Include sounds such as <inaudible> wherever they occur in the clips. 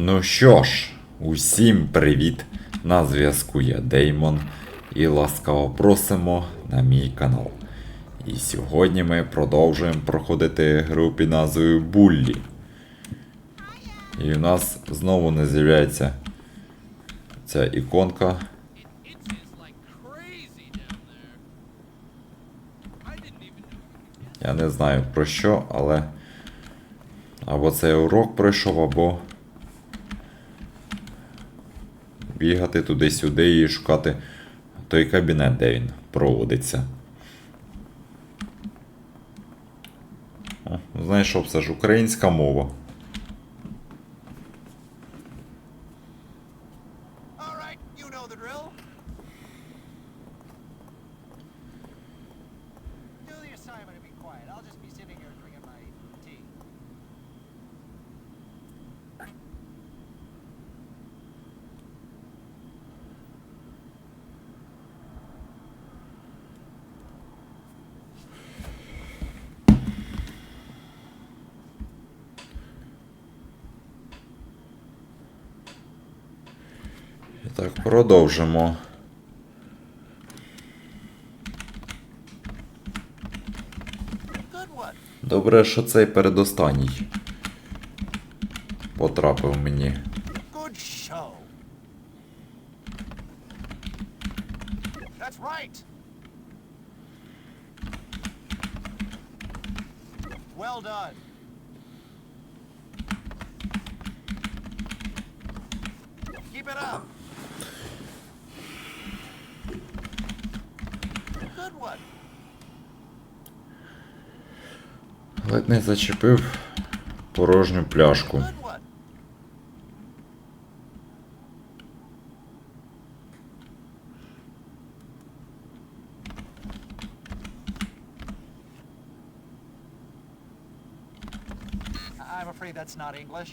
Ну що ж, усім привіт! На зв'язку я Деймон і ласкаво просимо на мій канал. І сьогодні ми продовжуємо проходити гру під назвою Буллі. І у нас знову не з'являється ця іконка. Я не знаю про що, але або цей урок пройшов, або бігати туди-сюди і шукати той кабінет, де він проводиться. Знайшов, це ж українська мова. All right, you know the drill. Do the assignment and be quiet. I'll just be sitting here drinking my tea. І так, продовжимо. Добре, що цей передостанній потрапив мені. Well. Keep it up. Good one. Ледь не зачепив порожню пляшку. I'm afraid that's not English.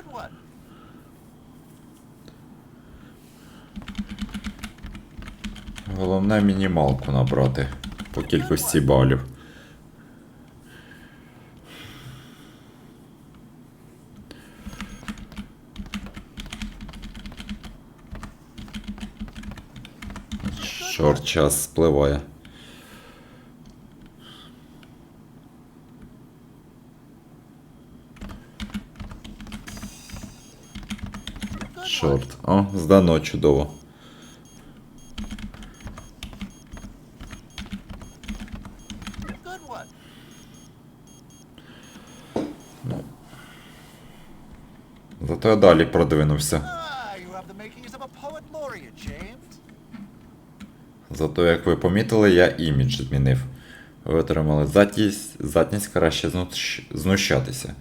Good one. Головне мінімалку набрати по кількості балів. Чорт час спливає. Здано чудово. Ну. Зато я далі продвинувся. Зато, як ви помітили, я імідж змінив. Ви отримали затність, затність краще знущатися.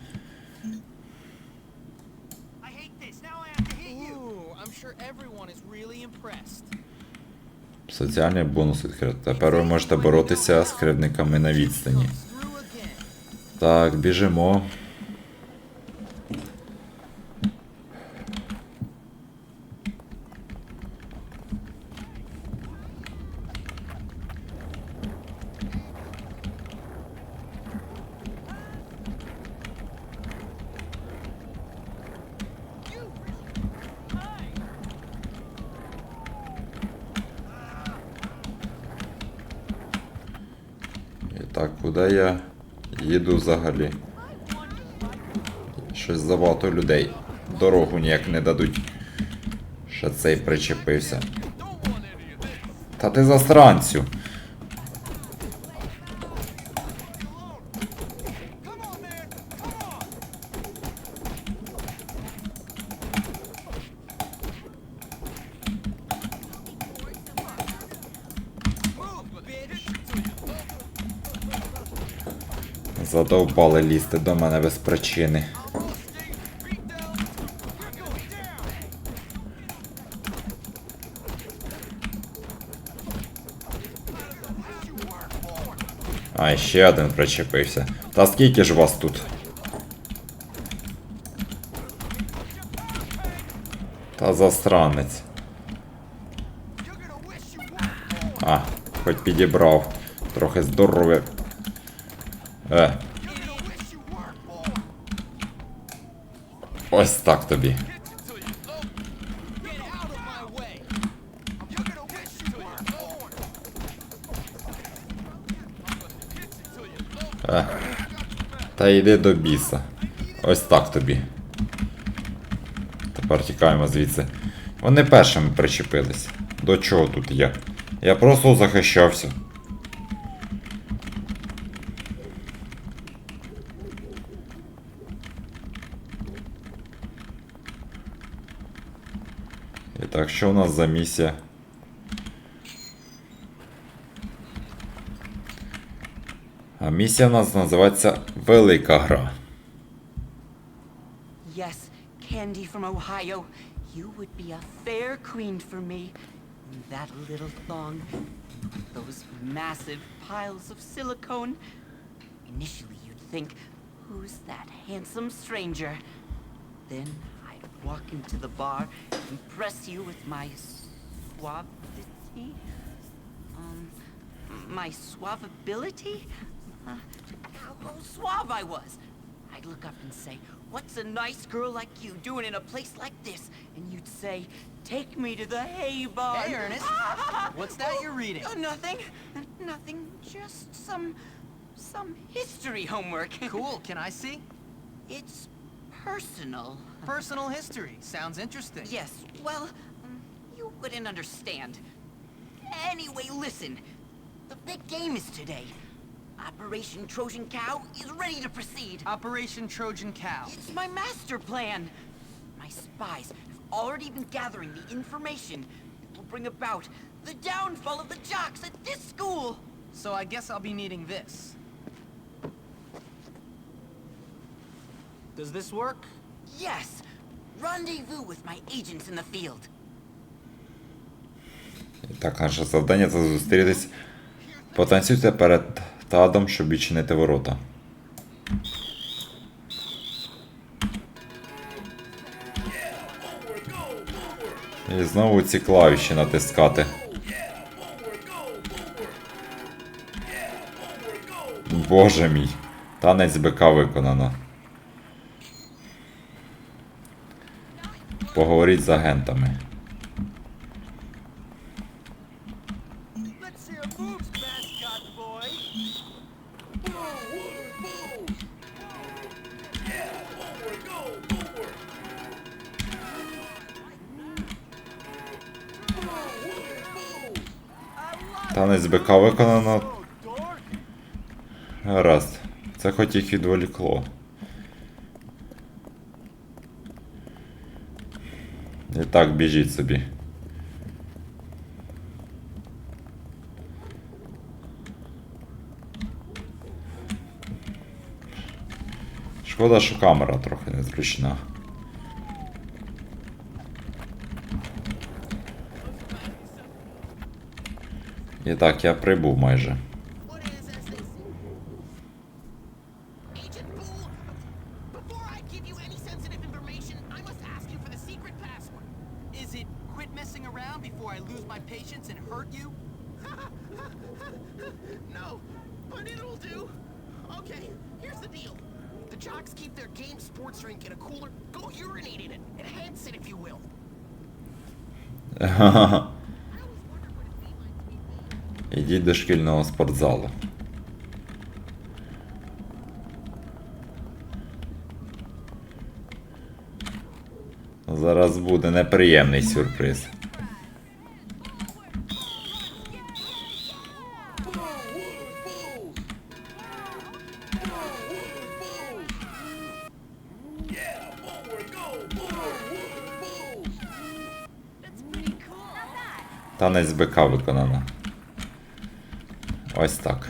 Соціальний бонус відкрито. Тепер ви можете боротися з кривдниками на відстані. Так, біжимо. І так, куди я Їду взагалі. Щось забагато людей. Дорогу ніяк не дадуть. Ще цей причепився. Та ти засранцю. Задовбали лізти до мене без причини. А, ще один причепився. Та скільки ж вас тут? Та засранець. А, хоч підібрав. Трохи здоров'я. Е, You're gonna wish you worked for! ось так тобі. Get out of my way! You're gonna wish you worked for! Е. Та йди до біса. Ось так тобі. Тепер тікаємо звідси. Вони першими причепились. До чого тут я? Я просто захищався. Так, що у нас за місія? А місія у нас називається Велика гра. Yes, Candy from Ohio. You would be a fair queen for me. That little thong, those massive piles of silicone. Initially, you'd think, who's that handsome stranger? Then walk into the bar, impress you with my suavity. Um, my suavability? Uh, how suave I was. I'd look up and say, What's a nice girl like you doing in a place like this? And you'd say, Take me to the hay barn. Hey, Ernest. <laughs> What's that you're reading? Oh, nothing. Nothing. Just some. some history homework. Cool, <laughs> can I see? It's personal. Personal history. Sounds interesting. Yes, well, um, you wouldn't understand. Anyway, listen. The big game is today. Operation Trojan Cow is ready to proceed. Operation Trojan Cow. It's my master plan. My spies have already been gathering the information that will bring about the downfall of the jocks at this school. So I guess I'll be needing this. Does this work? Yes, rendezvous with my agents in the field. Так, наше завдання це зустрітись. Потанцюйте перед Тадом, щоб відчинити ворота. І знову ці клавіші натискати. Боже мій. Танець бика виконано. Поговоріть з агентами. Танець бика виконано. Гаразд. Це хоч їх відволікло. І так, біжіть собі. Шкода, що камера трохи незручна. І так, я прибув майже. jocks keep their game sports drink in a cooler, go urinate in it. Enhance it, if you will. Ідіть до шкільного спортзалу. Зараз буде неприємний сюрприз. Танець бика виконано. Ось так.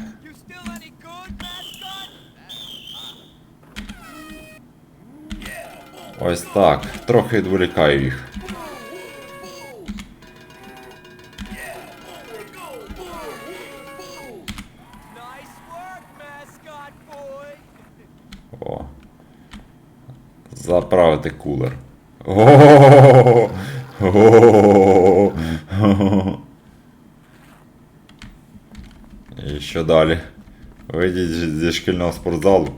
Ось так. Трохи відволікаю їх. О. Заправити кулер. О! О! І що далі? Вийдіть зі шкільного спортзалу.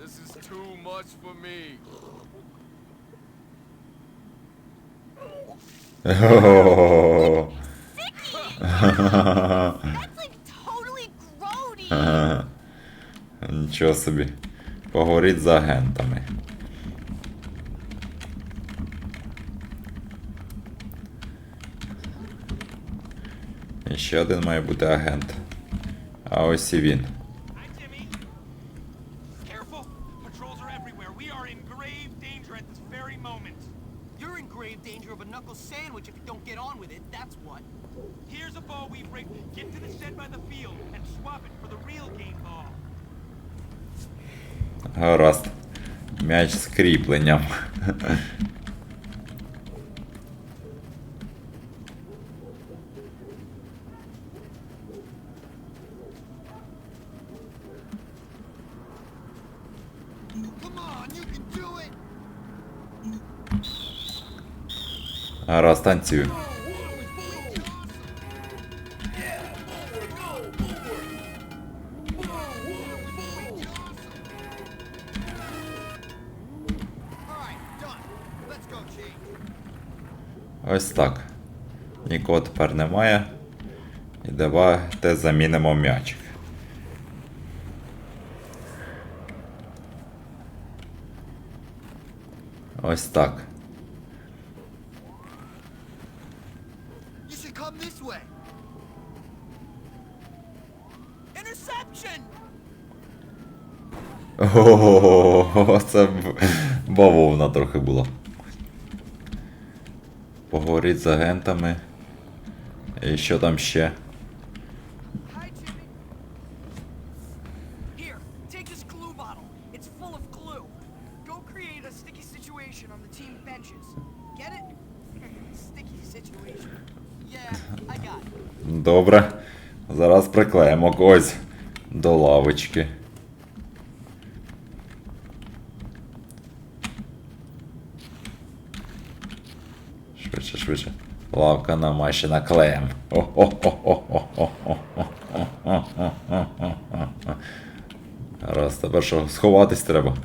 This is too much for me. Нічого собі. Поговоріть з агентами. І ще один має бути агент. А ось і він. Hi, Jimmy. Careful. Patrols are everywhere. We are in grave danger at this very moment. You're in grave danger of a knuckle sandwich if you don't get on with it, that's what. Here's a ball we've rigged. Get to the shed by the field and swap it for the real game ball. Гаразд. М'яч з кріпленням. Come on, you can do it! Гаразд, танцюю. Ось так. Нікого тепер немає. І давайте замінимо м'ячик. Ось так. Ого, це бавовна трохи була. Поговоріть з агентами. І що там ще? Hi, Jimmy. Here, take this glue bottle. It's full of glue. Go create a sticky situation on the team benches. Get it? sticky situation. Yeah, I got it. Добре. Зараз приклеїмо когось до лавочки. Швидше. Лавка намащена клеєм. Раз, тепер що, сховатись треба.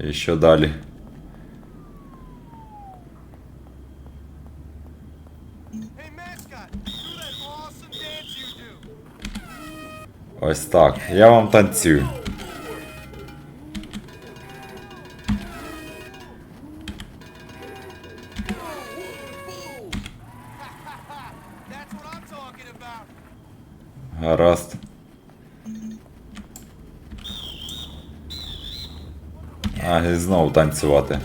І що далі? Ось так. Я вам танцюю. Знову танцювати.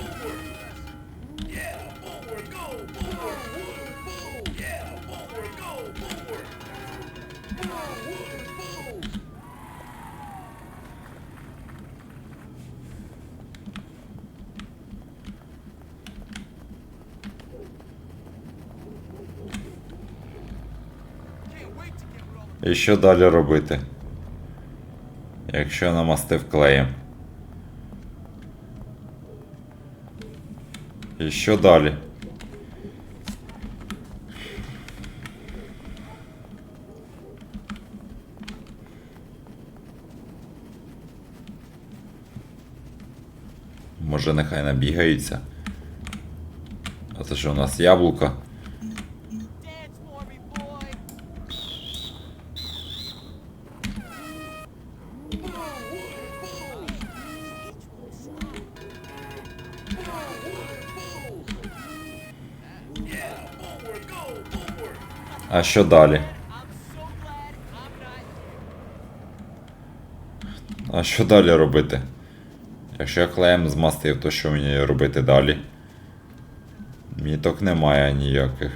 І що далі робити? Якщо намастив клеєм. І що далі? Може нехай набігаються. А це що у нас яблука? Що далі? А що далі робити? Якщо я клеєм змастив, то що мені робити далі? Міток немає ніяких.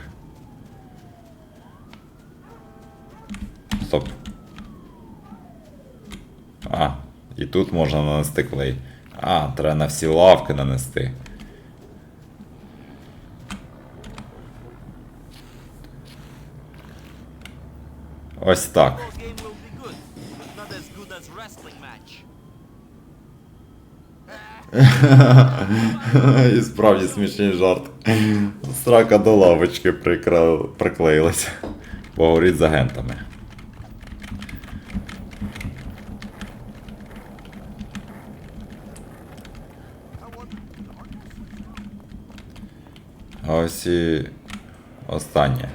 Стоп. А, і тут можна нанести клей. А, треба на всі лавки нанести. Ось так. Football game will be good, but not as good as wrestling <laughs> match. І справді смішний жарт. Срака до лавочки прикра... приклеїлася. Поговоріть з агентами. Ось і останнє.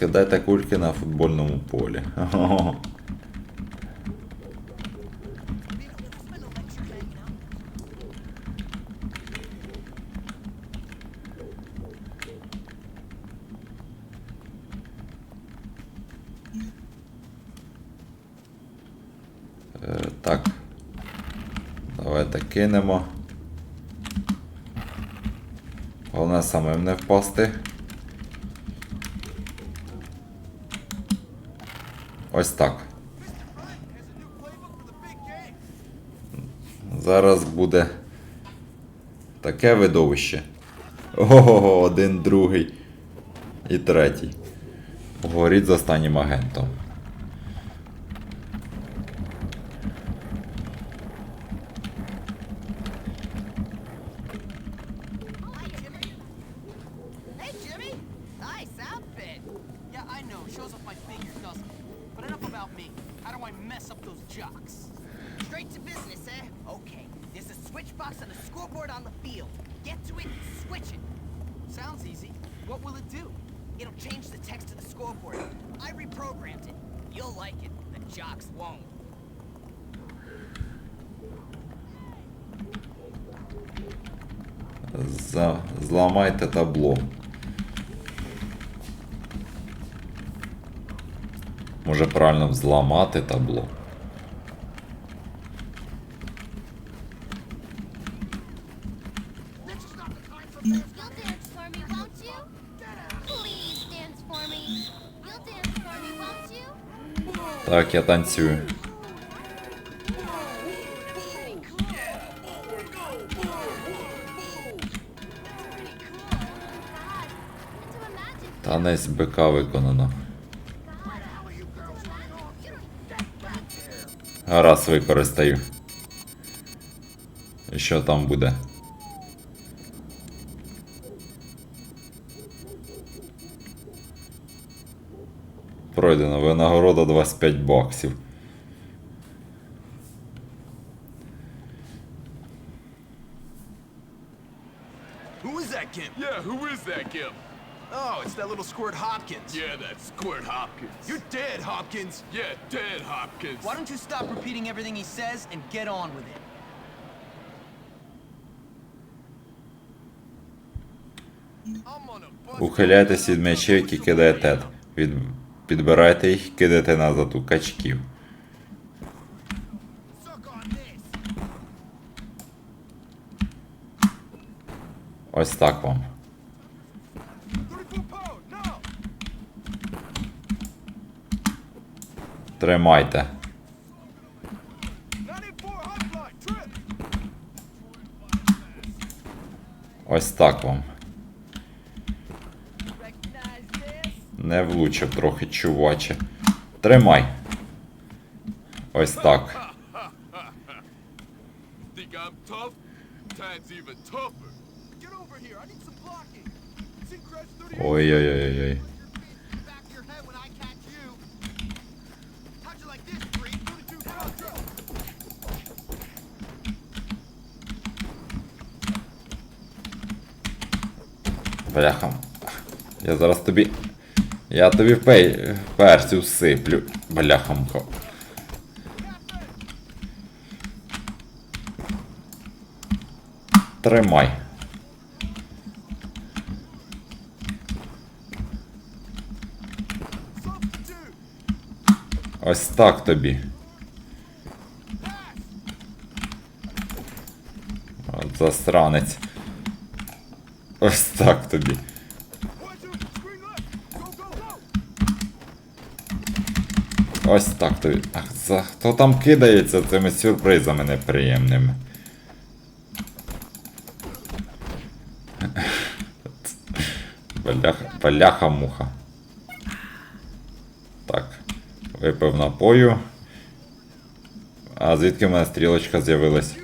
Розкидайте кульки на футбольному полі. Е, так. Давайте кинемо. Головне самим не впасти. Ось так. Зараз буде таке видовище. Ого, один, другий і третій. Горіть з останнім агентом. Scoreboard. I reprogrammed it. You'll like it. The jocks won't. За... Зламайте табло. Може правильно взламати табло. Так, я a. Танець бика виконано. Гаразд використаю. І що там буде? Пройдено. Винагорода 25 баксів. Who is that Gimp? Yeah, who is that Gimp? Oh, it's that little squirt Hopkins. Yeah, that's Squirt Hopkins. You're dead, Hopkins. yeah, dead Hopkins. Why don't you stop repeating everything he says and get on with it? Ухиляйтесь від м'ячів, які кидає Тед. Від... Підбирайте їх кидайте назад у качків. Ось так вам. 34 pound, no! Тримайте. 94 high fly, trip! Ось так вам. Recognize this? Не влучив трохи, чуваче. Тримай. Ось так. Think I'm tough? Tad's even tougher. Get over here, I need some blocking. See Crash 38? Ой-ой-ой-ой. Back of your head when I catch you. How'd you like this, freak? 32 pound, trip! Бляха. Я зараз тобі. Я тобі пей... перцю всиплю. Бляхамко. Тримай. Ось так тобі. От засранець. Ось так тобі. One, two, screen left. Go, go, go. Ось так тобі. Ах, за хто там кидається цими сюрпризами неприємними? Бляха, бляха-муха. Так. Випив напою. А звідки в мене стрілочка з'явилась?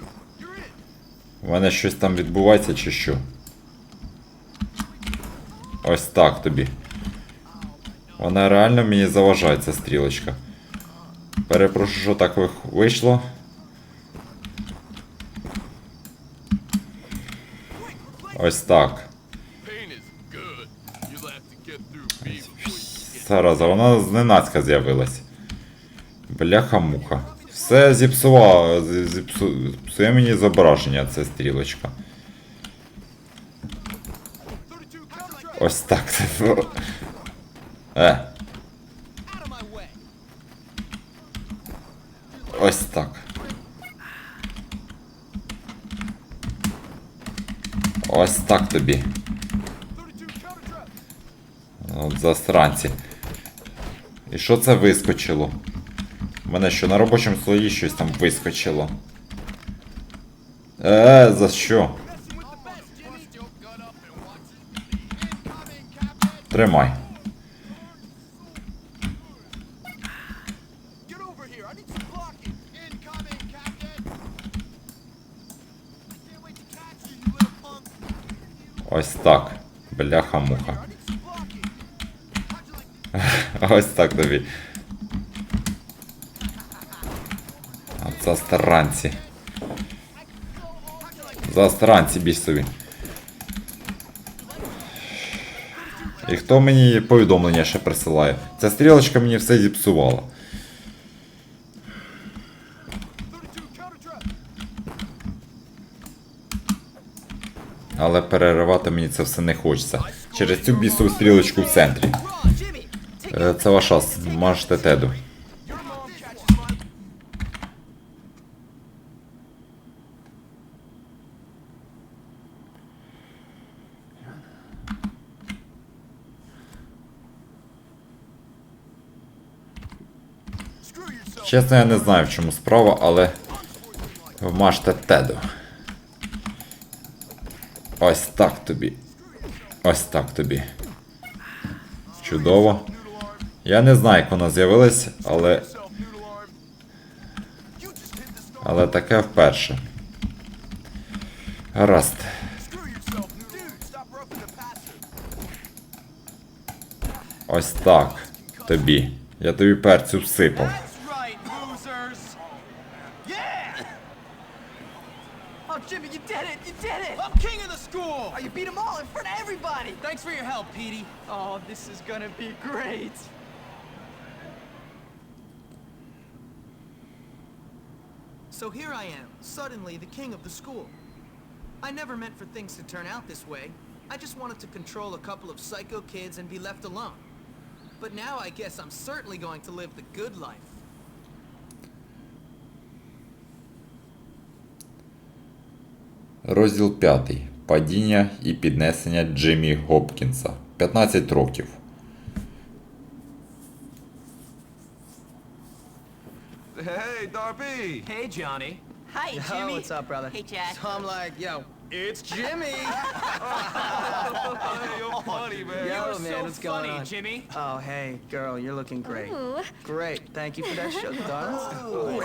У мене щось там відбувається чи що? Ось так тобі. Вона реально мені заважає ця стрілочка. Перепрошую, що так вийшло. Ось так. Зараза, вона зненацька з'явилась. Бляха-муха. Все зіпсувало, зі- зіпсу... зіпсує мені зображення, ця стрілочка. 32 counter trap. Ось так. <laughs> Е, Out of my way. Ось так. Ось так тобі. 32 counter trap. От засранці. І що це вискочило? У мене що на робочому слої щось там вискочило. Е, за що? Messing with the best, Jimmy. Your gut up and watch it. Incoming, Captain. Тримай. Get over here. I need some blocking. Incoming, Captain. I can't wait to catch you, you little punk. Ось так. Бляха-муха. <laughs> Ось так тобі. Застранці. Застранці бісові. І хто мені повідомлення ще присилає? Ця стрілочка мені все зіпсувала. Але переривати мені це все не хочеться. Через цю бісову стрілочку в центрі. Е, Це теду. Catches my. Screw yourself. Чесно, я не знаю в чому справа, але вмажте теду. Ось так тобі. Ось так тобі. Чудово. Я не знаю, як вона з'явилась, але. Але таке вперше. Гаразд. Ось так. Тобі. Я тобі перцю всипав. suddenly the king of the school. I never meant for things to turn out this way. I just wanted to control a couple of psycho kids and be left alone. But now I guess I'm certainly going to live the good life. Розділ 5. Падіння і піднесення Джиммі Гопкінса. 15 років. Hey, Darby. Hey, Johnny. Hi, Yo, Jimmy. what's up, brother? Hey, Jack. So I'm like, yo, it's Jimmy! <laughs> You're <laughs> funny, man. Yo, You're man, so what's going funny, on? Jimmy. Oh, hey, girl, you're looking great. Ooh. Great. Thank you for that sugar, <laughs> darling.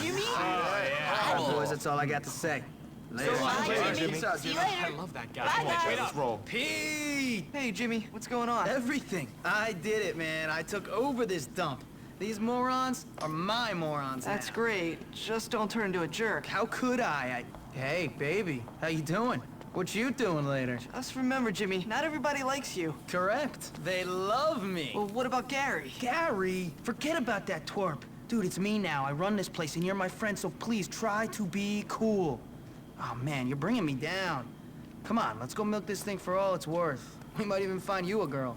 Jimmy. All right, boys, that's all I got to say. Later. Bye, Jimmy. Peace out, See you Jimmy. I love that guy. Bye, Come on, guys. wait up. roll. Pete! Hey, Jimmy, what's going on? Everything. I did it, man. I took over this dump. These morons are my morons That's now. great. Just don't turn into a jerk. How could I? I? Hey, baby. How you doing? What you doing later? Just remember, Jimmy, not everybody likes you. Correct. They love me. Well, what about Gary? Gary, forget about that twerp. Dude, it's me now. I run this place, and you're my friend, so please try to be cool. Oh man, you're bringing me down. Come on, let's go milk this thing for all it's worth. We might even find you a girl.